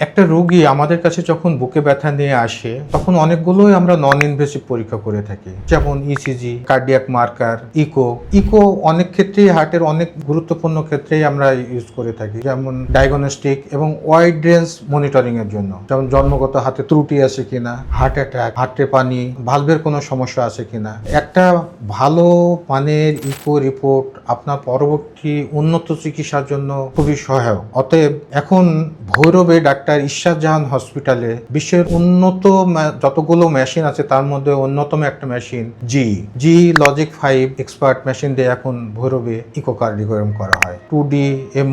একটা রোগী আমাদের কাছে যখন বুকে ব্যথা নিয়ে আসে, তখন অনেকগুলোই আমরা নন ইনভেসিভ পরীক্ষা করে থাকি। যেমন ECG cardiac marker echo echo অনেক ক্ষেত্রেই হার্টের অনেক গুরুত্বপূর্ণ ক্ষেত্রেই আমরা ইউজ করে থাকি। যেমন ডায়াগনস্টিক এবং ওয়াইড রেঞ্জ মনিটরিং এর জন্য। যেমন জন্মগত হাতে ত্রুটি আছে কিনা হার্ট অ্যাটাক হার্টে পানি ভালভের কোনো সমস্যা আছে কিনা। একটা ভালো মানের ইকো রিপোর্ট আপনার পরবর্তী উন্নত চিকিৎসার জন্য খুবই সহায়ক। অতএব এখন ভৈরবে ডাক্তার ঈশ্বর জাহান হসপিটালে বিশ্বের উন্নত যতগুলো মেশিন আছে তার মধ্যে অন্যতম একটা machine G G logic five expert machine দিয়ে এখন ভৈরবে ইকোকার্ডিওগ্রাম করা হয়। টু ডি এম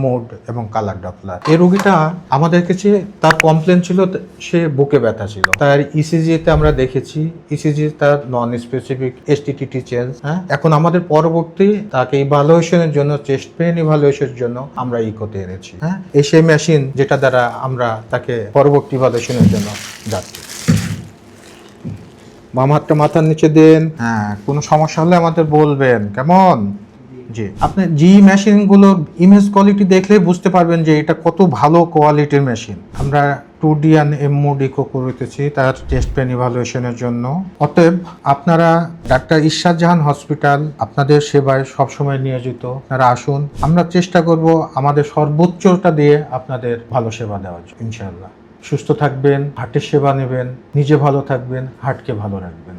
এবং কালার ডপলার এই রোগীটা আমাদের কাছে তার কমপ্লেন ছিল সে বুকে ব্যথা ছিল। তার E ইসিজিতে আমরা দেখেছি ইসিজি তার নন স্পেসিফিক এসটিটিটি চেঞ্জ হ্যাঁ? এখন আমাদের পরবর্তী তাকে ইভালুয়েশনের জন্য চেস্ট পেন ইভালুয়েশনের জন্য আমরা ইকোতে এনেছি হ্যাঁ? এই সেই মেশিন যেটা দ্বারা আমরা তাকে পরবর্তী ইভালুয়েশনের জন্য যাচ্ছি। বাম হাতটা মাথার নিচে দেন। হ্যাঁ। কোনো সমস্যা হলে আমাদের বলবেন। কেমন? জি। আপনি জি মেশিনগুলোর ইমেজ কোয়ালিটি দেখলেই বুঝতে পারবেন যে এটা কত ভালো কোয়ালিটির মেশিন আমরা টু ডি অ্যান্ড এমও ডিকো করেতেছি তার টেস্ট পেন ইভালুয়েশনের জন্য। অতএব আপনারা ডাক্তার ঈশ্বর জাহান হসপিটাল আপনাদের সেবায় সবসময় নিয়োজিত। আপনারা আসুন। আমরা চেষ্টা করব আমাদের সর্বোচ্চটা দিয়ে আপনাদের ভালো সেবা দেওয়ার ইনশাআল্লাহ। সুস্থ থাকবেন হার্টের সেবা নেবেন, নিজে ভালো থাকবেন হার্টকে ভালো রাখবেন।